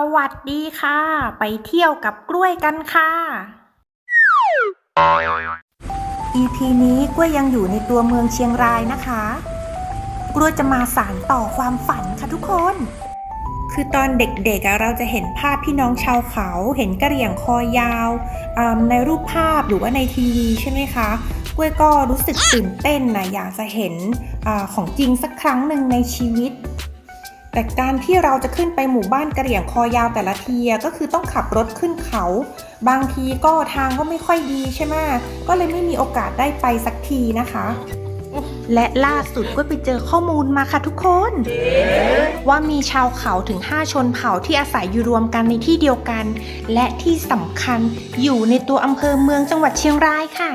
สวัสดีค่ะ ไปเที่ยวกับกล้วยกันค่ะ EP นี้กล้วยยังอยู่ในตัวเมืองเชียงรายนะคะ กล้วยจะมาสานต่อความฝันค่ะทุกคน คือตอนเด็กๆเราจะเห็นภาพพี่น้องชาวเขา เห็นกระเหรี่ยงคอยาวในรูปภาพหรือว่าในทีวีใช่ไหมคะกล้วยก็รู้สึกตื่นเต้นนะอยากจะเห็นอของจริงสักครั้งหนึ่งในชีวิต แต่การที่เราจะขึ้นไปหมู่บ้านกระเหรี่ยงคอยาวแต่ละทีก็คือต้องขับรถขึ้นเขา บางทีก็ทางก็ไม่ค่อยดีใช่ไหมก็เลยไม่มีโอกาสได้ไปสักทีนะคะ และล่าสุดก็ไปเจอข้อมูลมาค่ะทุกคน ว่ามีชาวเขาถึง 5 ชนเผ่าที่อาศัยอยู่รวมกันในที่เดียวกัน และที่สำคัญอยู่ในตัวอำเภอเมืองจังหวัดเชียงรายค่ะ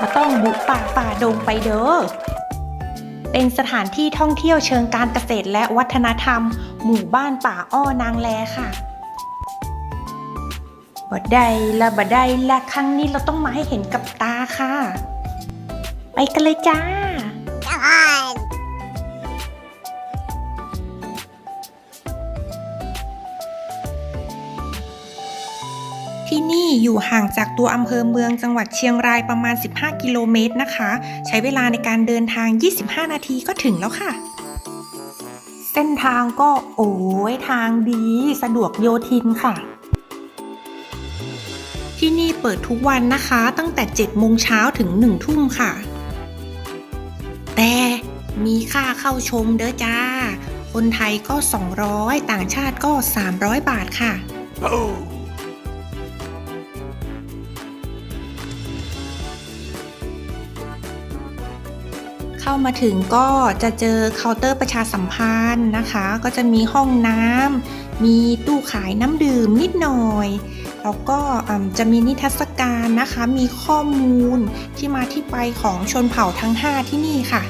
มาต้องบุกป่าฝ่าดงไปเด้อ เป็นสถานที่ท่องเที่ยวเชิงการเกษตรและวัฒนธรรม หมู่บ้านป่าอ้อนางแลค่ะบดได้ละบดได้ละครั้งนี้เราต้องมาให้เห็นกับตาค่ะ ไปกันเลยจ้า ที่นี่อยู่ห่างจากตัวอำเภอเมืองจังหวัดเชียงรายประมาณ 15 กิโลเมตรนะคะ ใช้เวลาในการเดินทาง 25 นาทีก็ถึงแล้วค่ะ เส้นทางก็โอ้ยทางดีสะดวกโยทินค่ะที่นี่เปิดทุกวันนะคะ ตั้งแต่ 7 โมงเช้าถึง 1 ทุ่มค่ะ แต่มีค่าเข้าชมเด้อจ้า คนไทยก็ 200 ต่างชาติก็ 300 บาทค่ะ เข้ามาถึงก็จะเจอเคาน์เตอร์ประชาสัมพันธ์นะคะ ก็จะมีห้องน้ำมีตู้ขายน้ำดื่มนิดหน่อยแล้วก็จะมีนิทรรศการนะคะ มีข้อมูลที่มาที่ไปของชนเผ่าทั้ง 5 ที่นี่ค่ะ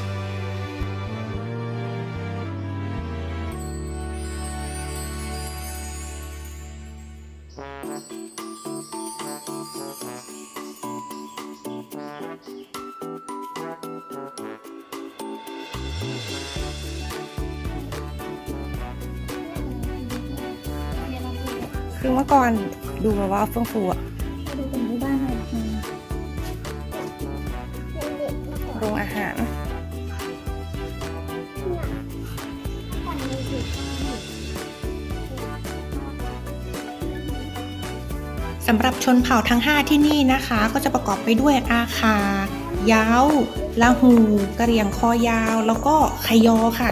มื่อก่อนดูมาว่าเฟื่องฟูอะดูเป็นที่บ้านหน่อยอืมโรงอาหารสำหรับชนเผ่าทั้ง 5 ที่นี่นะคะ ก็จะประกอบไปด้วยอาคา ยาวลาหูกระเหรี่ยงคอยาว แล้วก็ขยอค่ะ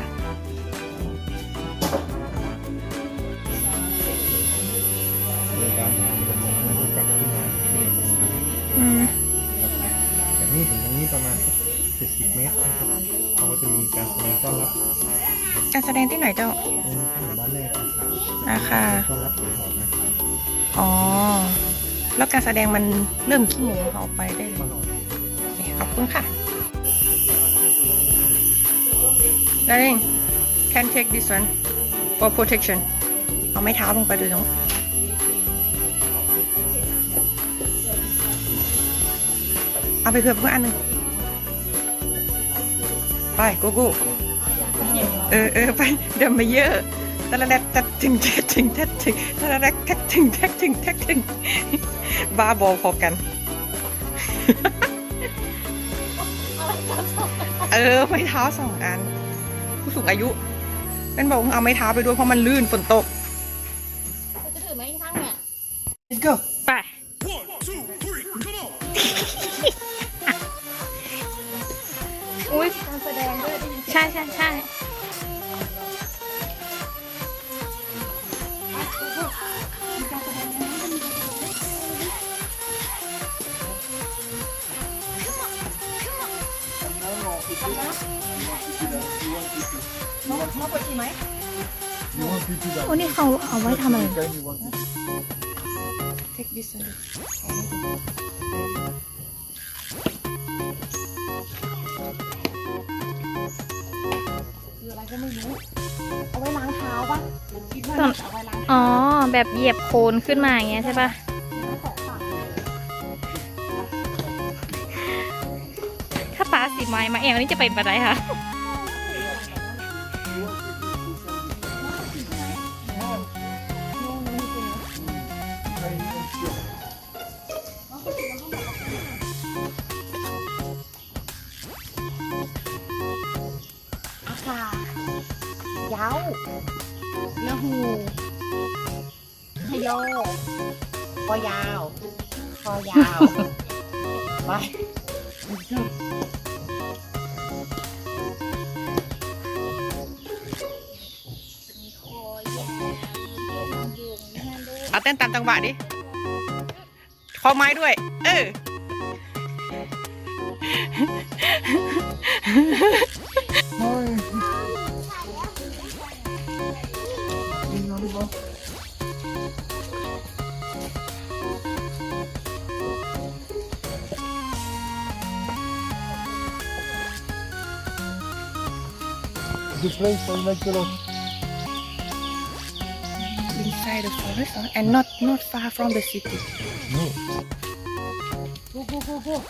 ดงมันเริ่มขี้โมงเอาไปได้เลยขอบคุณค่ะ Darling can take this one for protection เอาไม้เท้าลงไปดูตรงเอาไปเพื่อเพื่ออันหนึ่งไปกูกูเออเออไปเดินมาเยอะตะละแดดตัดถึงแทดถึงแทดถึงตะละแดดแทดถึงแทดถึงแทดถึง บ้าบอพอกัน เออไม้เท้าสองอัน ผู้สูงอายุ เป็นบอกว่าเอาไม้เท้าไปด้วยเพราะมันลื่นฝนตก ปวดฉี่ไหมโอ้นี่เขาเอาไว้ทำอะไร Take this one คืออะไรก็ไม่รู้ เอาไว้ล้างเท้าปะคิดว่าน่าจะเอาไว้ล้างเท้าอ๋อ แบบเหยียบโคลนขึ้นมาอย่างเงี้ยใช่ปะทั้งสองฝั่งถ้าปลาสีไม้มาเองอันนี้จะไปปะไรคะ แล้วหูขยโยกคอยาวคอยาว ไปเอาเต้นตามจังหวะดิข้อไม้ด้วย difference I would like to know. Inside the forest and not not far from the city. No. Go go go go.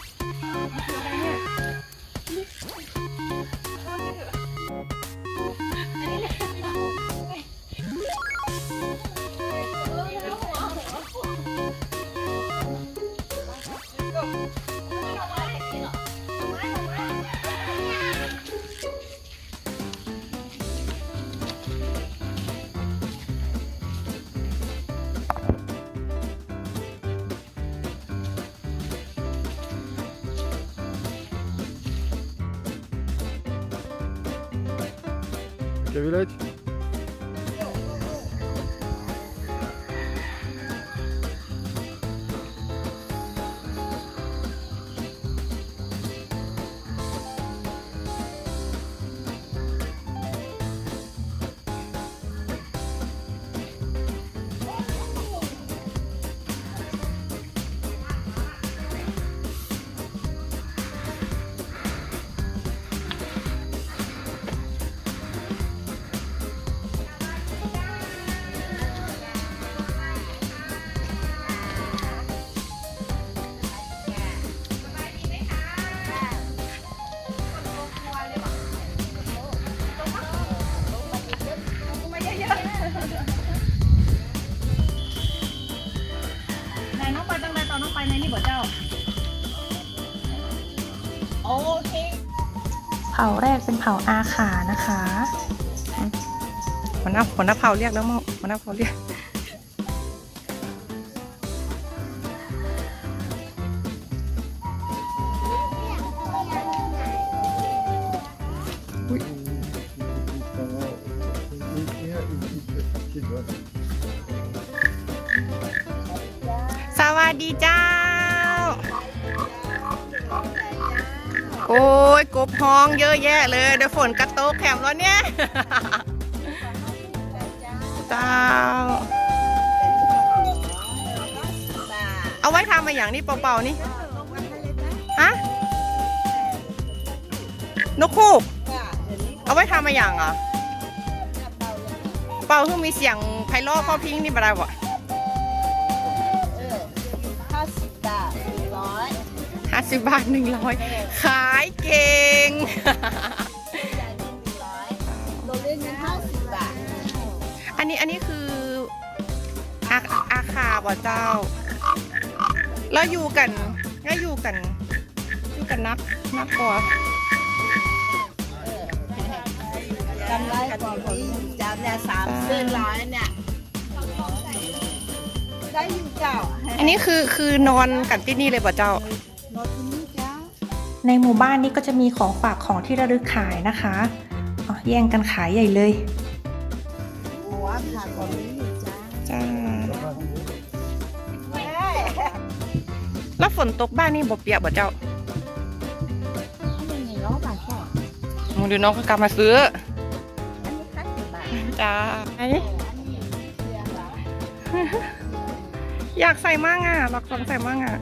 น เคเผ่าแรกเป็นเผ่าอาขานะคะหัวหน้าหัวหน้าเผาเรียกแล้วมั้งหัวหน้าเผาเรียก ยกบห้องเยอะแยะเลยเดี๋ยวฝนกระโตกแถมแล้วเนี่ยเจ้าเอาไว้ทำมาอย่างนี้เปล่าๆนี่ฮะนกคูกเอาไว้ทำมาอย่างอะเป่าเพิ่งมีเสียงไพเราะเพ่อพิงนี่บ่ได้บ่ สิบบาทหนึ่งร้อยขายเก่ง ตัวเล่นเงินห้าสิบบาทอันนี้อันนี้คืออาอาคาบ่เจ้า แล้วอยู่กันแล้วอยู่กัน อยู่กันนักนักกว่ากำไรกว่านี้จานเนี่ยสามเส้นร้อยเนี่ยได้อยู่เจ้า อันนี้คือคือนอนกันที่นี่เลยบ่เจ้าโนอที่นี่เจ้า ในหมู่บ้านนี้ก็จะมีของฝากของที่ระลึกขายนะคะอ๋อแย่งกันขายใหญ่เลยหัวขาดกว่านี้อยู่จ้าจ้าแล้วฝนตกบ้านนี่บ่เปียกบ่เจ้าอันนี้ร้อยบาทก่อนมึงดูน้องเขากลับมาซื้ออันนี้ห้าสิบบาทจ้าไออันนี้เสียบาทอยากใส่มั่งอะลองใส่มั่งอะ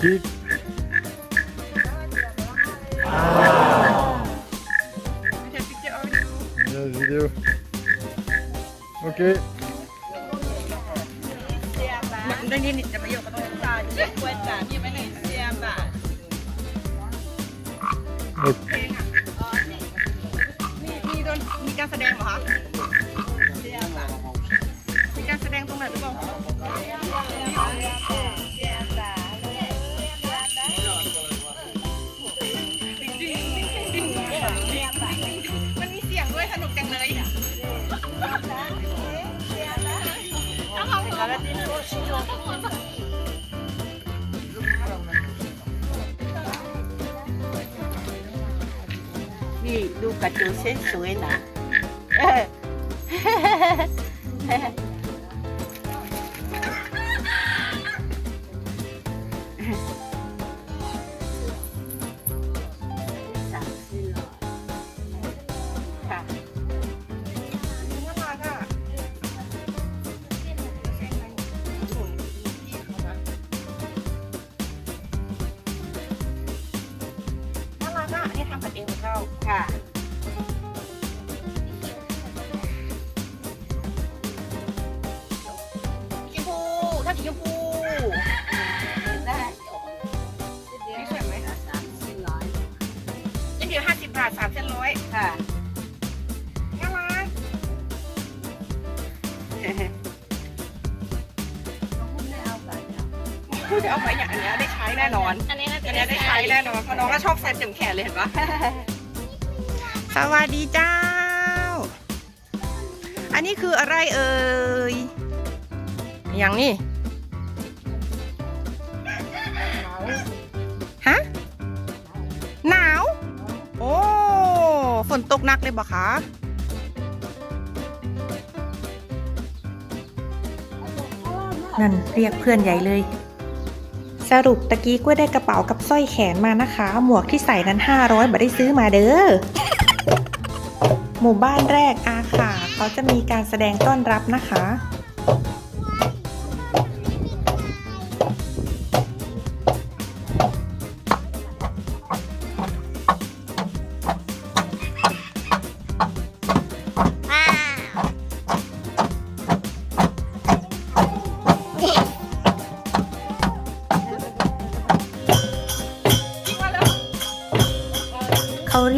Cookie. Yes, video. Okay. ได้ยินจะประโยคก็ต้องบาเจ็ดกว่าจานยังไม่ไหนเสียบาทเอ้ยเพลงอ่มีมีโดนมีการแสดงเหรอคะมีการแสดงตรงไหนหรือเปล่า ดูกระจูสวยนะ อนอันนี้น่าอัจะนเนี้ยได้ใช้แน่นอนเพราะน้องก็ชอบใส่เต็มแขนเลยเห็นปะสวัสดีเจ้า อันนี้คืออะไรเอ่ย อย่างนี้ ฮะ หนาว โอ้ ฝนตกหนักเลยบ่คะนั่นเรียกเพื่อนใหญ่เลย สรุปตะกี้กล้วยได้กระเป๋ากับสร้อยแขนมานะคะ หมวกที่ใส่นั้น 500บาทได้ซื้อมาเด้อ หมู่บ้านแรกอาค่ะเขาจะมีการแสดงต้อนรับนะคะ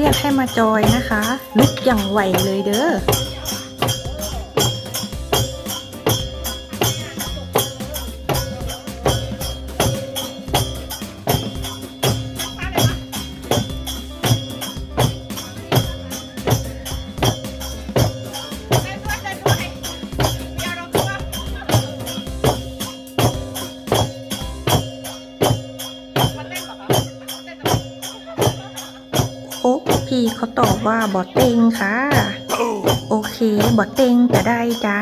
รียกให้มาจอยนะคะ ลุกอย่างไหวเลยเด้อ บว่าบอเต็งค่ะ โอเคบอเต็งจะได้จ้า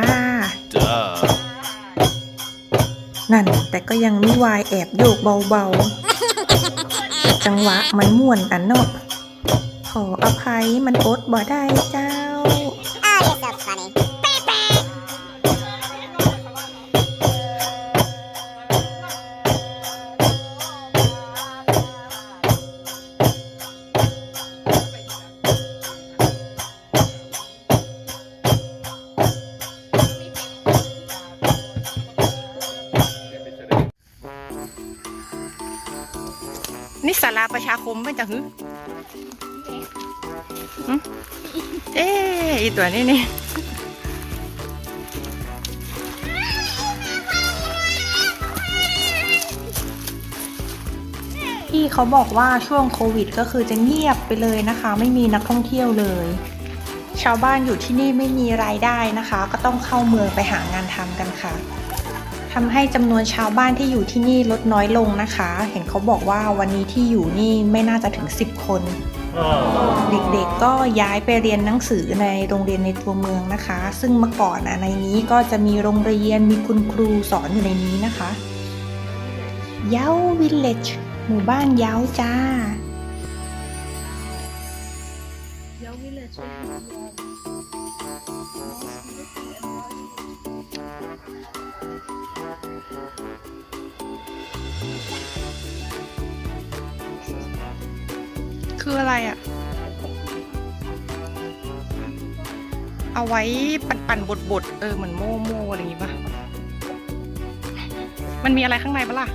นั่นแต่ก็ยังมีวายแอบโยกเบาๆ จังหวะมันม่วนกันเนาะขออภัยมันอดบ่ได้เจ้านี่ มเป็นจังหือหึเอ๊อีตัวนี้นี่พี่เขาบอกว่าช่วงโควิดก็คือจะเงียบไปเลยนะคะ ไม่มีนักท่องเที่ยวเลย ชาวบ้านอยู่ที่นี่ไม่มีรายได้นะคะ ก็ต้องเข้าเมืองไปหางานทำกันค่ะ ทำให้จำนวนชาวบ้านที่อยู่ที่นี่ลดน้อยลงนะคะ เห็นเขาบอกว่าวันนี้ที่อยู่นี่ไม่น่าจะถึง 10 คน เด็กๆก็ย้ายไปเรียนหนังสือในโรงเรียนในตัวเมืองนะคะ ซึ่งเมื่อก่อนนะในนี้ก็จะมีโรงเรียนมีคุณครูสอนอยู่ในนี้นะคะ เย้าวิลเลจหมู่บ้านเย้าจ้า คืออะไรอะ่ะ เอาไว้ปั่นป่นบดๆเออเหมือนโม่โม่อะไรอย่างงี้ปะมันมีอะไรข้างในปะล่ะ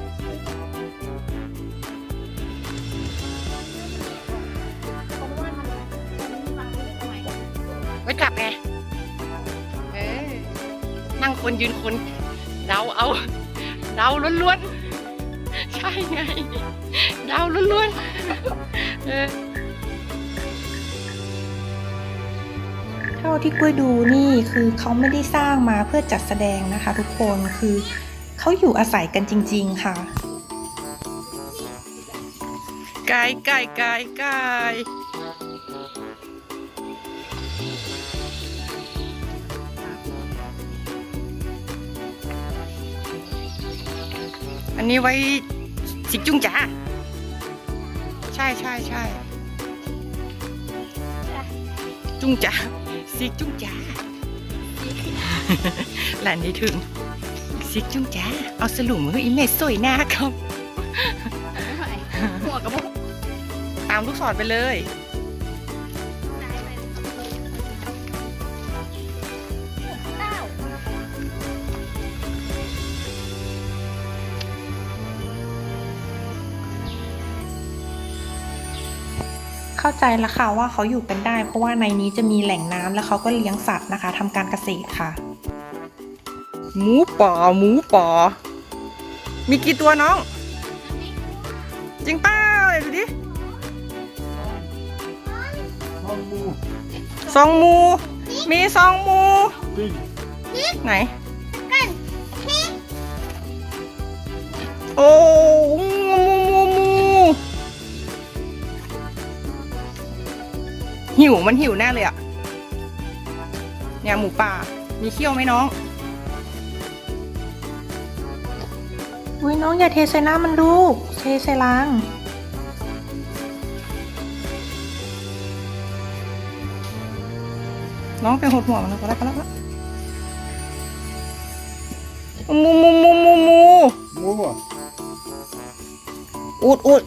ไว้กลับไง เออนั่งคนยืนคน เดาเอาเดาล้วนๆ ใช่ไงเดาล้วนๆเออเท่าที่กล้วยดูนี่คือเขาไม่ได้สร้างมาเพื่อจัดแสดงนะคะ ทุกคนคือเขาอยู่อาศัยกันจริง ๆ ค่ะ ไก่ไก่ไก่ไก่ นนี้ไว้สิกจุ้งจ๋าใช่ใช่ใช่จุ้งจ๋าสิกจุ้งจ๋าหลานนี้ถึงสิกจุ้งจ๋าเอาสลุมมืออีเมจสวยหน้าครับหัวกระบอกตามลูกศรไปเลย เข้าใจแล้วค่ะว่าเขาอยู่กันได้ เพราะว่าในนี้จะมีแหล่งน้ำแล้วเขาก็เลี้ยงสัตว์นะคะทำการเกษตรค่ะ หมูป่าหมูป่ามีกี่ตัวน้อง จริงเป้าเลยดูดิลองดูสองหมูมีสองหมูปิ้งไหน โอ้ หิวมันหิวแน่เลยอะเนี่ยหมูป่า มีเขี้ยวไหมน้อง อุ้ยน้องอย่าเทใส่น้ำมันลูก เทใส่ล้าง น้องไปหดหัวมันแล้วก็ได้ก็แล้วหมูหมูหมูหมูหมูหมูอะอุดอุด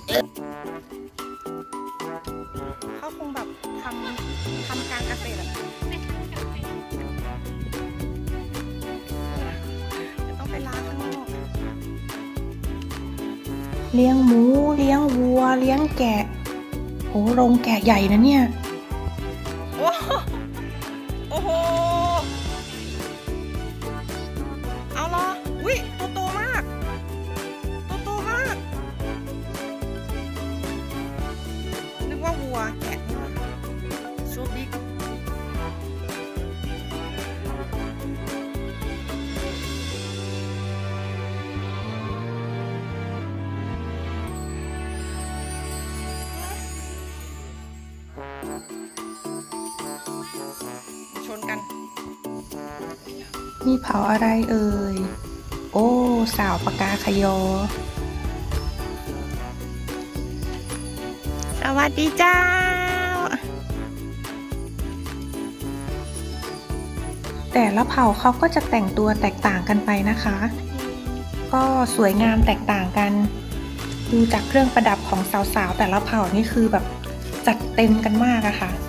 วัวเลี้ยงแกะโหโรงแกะใหญ่นะเนี่ย ผาอะไรเอ่ย โอ้ สาวปากกาขยอ สวัสดีเจ้า แต่ละเผ่าเขาก็จะแต่งตัวแตกต่างกันไปนะคะ ก็สวยงามแตกต่างกัน ดูจากเครื่องประดับของสาวๆ แต่ละเผ่านี่คือแบบจัดเต็มกันมากอะค่ะนะ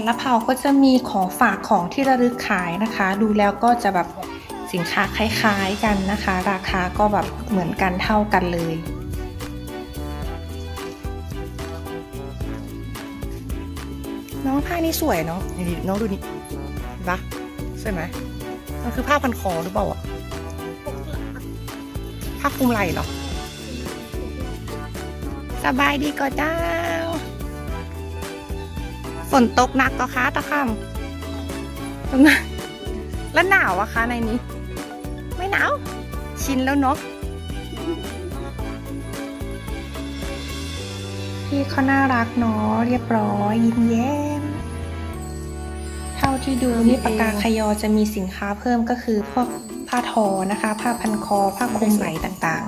แต่ละเผาก็จะมีของฝากของที่ระลึกขายนะคะ ดูแล้วก็จะแบบสินค้าคล้ายๆกันนะคะ ราคาก็แบบเหมือนกันเท่ากันเลยน้องผ้านี่สวยเนาะนี่น้องดูนี่เห็นปะสวยไหมมันคือผ้าพันคอหรือเปล่าอะผ้าคลุมไหล่เหรอ สบายดีก็เจ้ ฝนตกหนักก็คะตะคำแล้วหนาวอะคะในนี้ ไม่หนาว ชินแล้วเนาะพี่เขาน่ารักเนาะเรียบร้อยยิ้มแย้ม เท่าที่ดูนี่ปากกาขยอจะมีสินค้าเพิ่มก็คือพวกผ้าทอนะคะ ผ้าพันคอ ผ้าคลุมไหล่ต่าง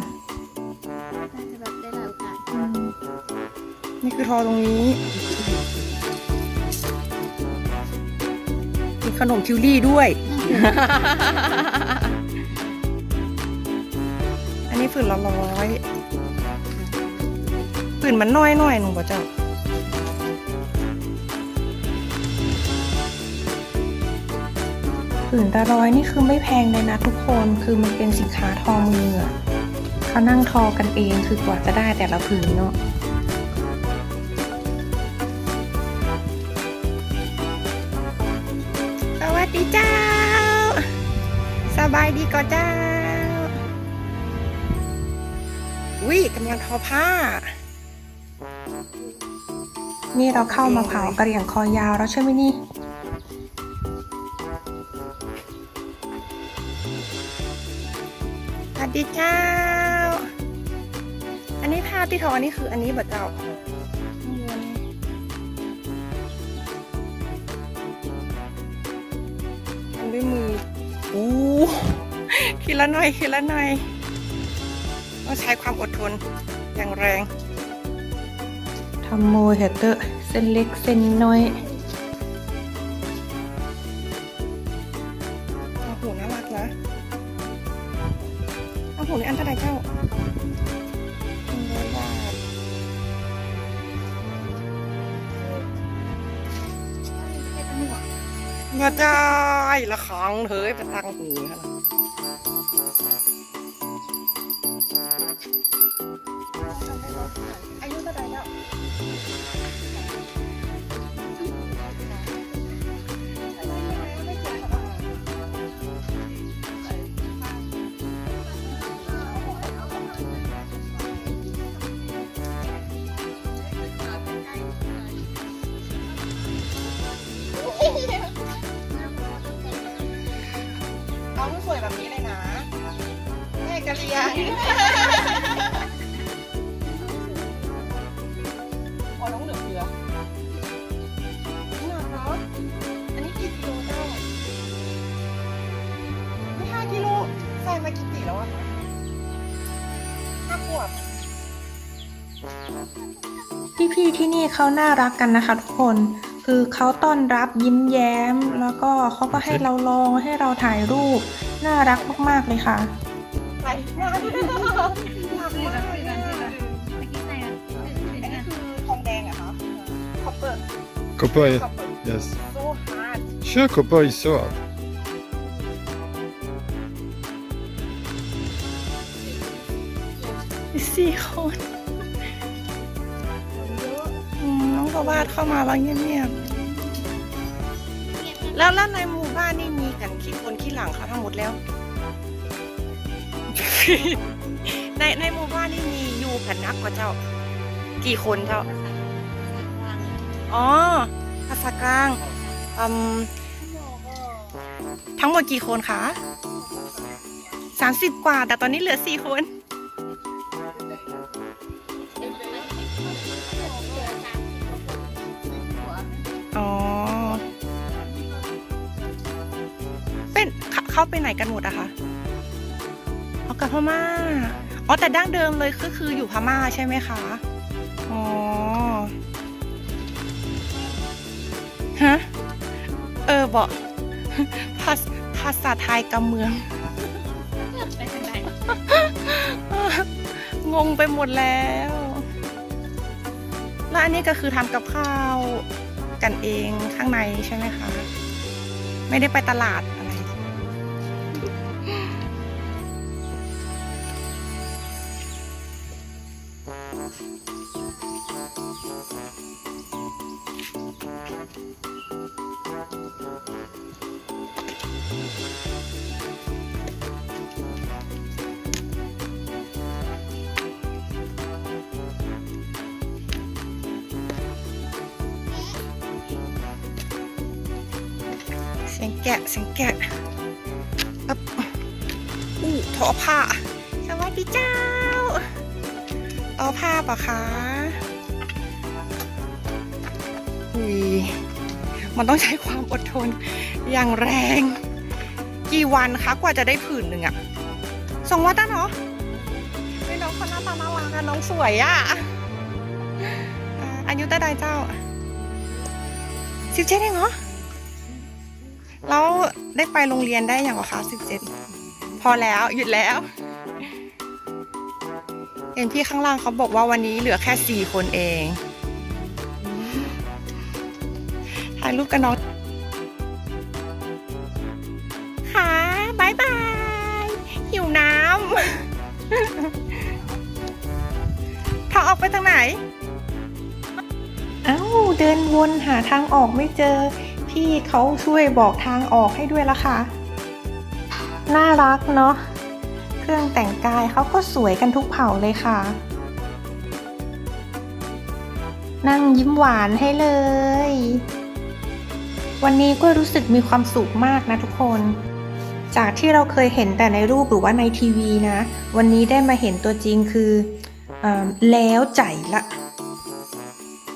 น่าจะแบบได้หลายโอกาสนี่คือทอตรงนี้ ขนมทิวลี่ด้วย อันนี้ฝืนละร้อยฝืนมันน้อยหน่อยหนูบ่เจ้าผืนละร้อยนี่คือไม่แพงเลยนะทุกคนคือมันเป็นสินค้าทอมืออะเขานั่งทอกันเองคือกว่าจะได้แต่ละผืนเนาะ บายดีก่อเจ้าวิกำลังทอผ้า นี่เราเข้ามาเผากระเหรี่ยงคอยาวแล้วใช่ไหมนี่ สวัสดีเจ้า อันนี้ผ้าที่ทออันนี้คืออันนี้บ่เจ้า คิดละหน่อยคิดละหน่อยต้องใช้ความอดทนอย่างแรงทำโมเฮเตอร์เส้นเล็กเส้นน้อยโอ้โหน่ารักนะโอ้โหนี่อันเท่าไหร่เจ้าหนึ่งร้อยบาทมาได้ละครั้งเฮ้ยไปตั้งหูค่ะ อ พอน้องเหลือเฟือนี่หนักเนอันนี้กี่กิโลเจ้าไม่ห้ากิโลใส่มากี่ปีแล้วอะคะห้าขวบ พี่ๆที่นี่เขาน่ารักกันนะคะทุกคน คือเขาต้อนรับยิ้มแย้ม แล้วก็เขาก็ให้เราลองให้เราถ่ายรูป น่ารักมากๆเลยค่ะ Copper, คอปเปอร์ yes. so hard Sure, copper is so hard. สี่คนอืมน้องก็วาดเข้ามาแล้วเงียบๆแล้วแล้วในหมู่บ้านนี่มีกันกี่คนกี่หลังคะทั้งหมดแล้ว ในในหมู่บ้านนี่มีอยู่กันนักกว่าเจ้า กี่คนเจ้า อ๋อ ภาษากลางอืมทั้งหมดกี่คนคะสามสิบกว่า แต่ตอนนี้เหลือสี่คน อ๋อ เป็นเขเข้าไปไหนกันหมดอะคะเอากลับพม่า อ๋อ แต่ดั้งเดิมเลยก็คืออยู่พม่าใช่ไหมคะ ฮะ เออบอกภาษภาษาไทยกับเมืองงงไปหมดแล้ว แล้วอันนี้ก็คือทำกับข้าวกันเองข้างในใช่ไหมคะ ไม่ได้ไปตลาด แกะเสียงแกะอ๊บอู้ทอผ้า สวัสดีเจ้าทอผ้าปะคะอุยมันต้องใช้ความอดทนอย่างแรง กี่วันคะกว่าจะได้ผืนหนึ่งอะสองวันตั้งเหรอไม่น้องคนหน้าตาน่ารักอะน้องสวยอะอายุเท่าใดเจ้าสิบเจ็ดเองเหรอ แล้วได้ไปโรงเรียนได้อย่างวะคะสิบเจ็ดพอแล้วหยุดแล้วเห็นพี่ข้างล่างเขาบอกว่าวันนี้เหลือแค่สี่คนเองถ่ายรูปกับน้องค่ะบายบาย หิวน้ำทางออกไปทางไหน เอ้า เดินวนหาทางออกไม่เจอ พี่เขาช่วยบอกทางออกให้ด้วยละค่ะ น่ารักเนาะ เครื่องแต่งกายเขาก็สวยกันทุกเผ่าเลยค่ะ นั่งยิ้มหวานให้เลย วันนี้ก็รู้สึกมีความสุขมากนะทุกคน จากที่เราเคยเห็นแต่ในรูปหรือว่าในทีวีนะ วันนี้ได้มาเห็นตัวจริงคือเออแล้วใจละ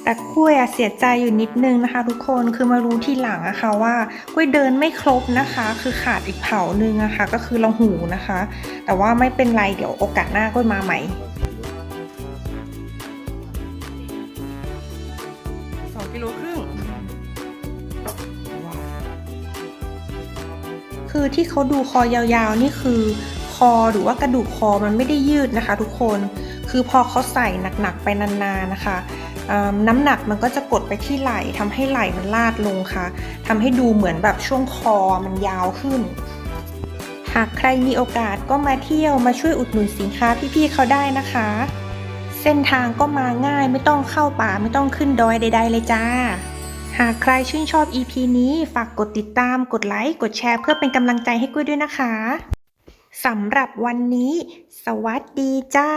แต่กล้วยอะเสียใจอยู่นิดนึงนะคะ ทุกคนคือมารู้ทีหลังอะค่ะว่ากล้วยเดินไม่ครบนะคะ คือขาดอีกเผาหนึ่งอะค่ะ ก็คือเราหูนะคะ แต่ว่าไม่เป็นไรเดี๋ยวโอกาสหน้ากล้วยมาใหม่สองกิโลครึ่งว้าวคือที่เขาดูคอยาวๆนี่คือคอหรือว่ากระดูกคอมันไม่ได้ยืดนะคะ ทุกคนคือพอเขาใส่หนักๆไปนานๆนะคะอ่า น้ำหนักมันก็จะกดไปที่ไหล่ทำให้ไหล่มันลาดลงค่ะทำให้ดูเหมือนแบบช่วงคอมันยาวขึ้น หากใครมีโอกาสก็มาเที่ยวมาช่วยอุดหนุนสินค้าพี่ๆเขาได้นะคะ เส้นทางก็มาง่ายไม่ต้องเข้าป่าไม่ต้องขึ้นดอยใด ๆ เลยจ้า หากใครชื่นชอบ EP นี้ฝากกดติดตามกดไลค์กดแชร์เพื่อเป็นกำลังใจให้กุ้ยด้วยนะคะสำหรับวันนี้ สวัสดีเจ้า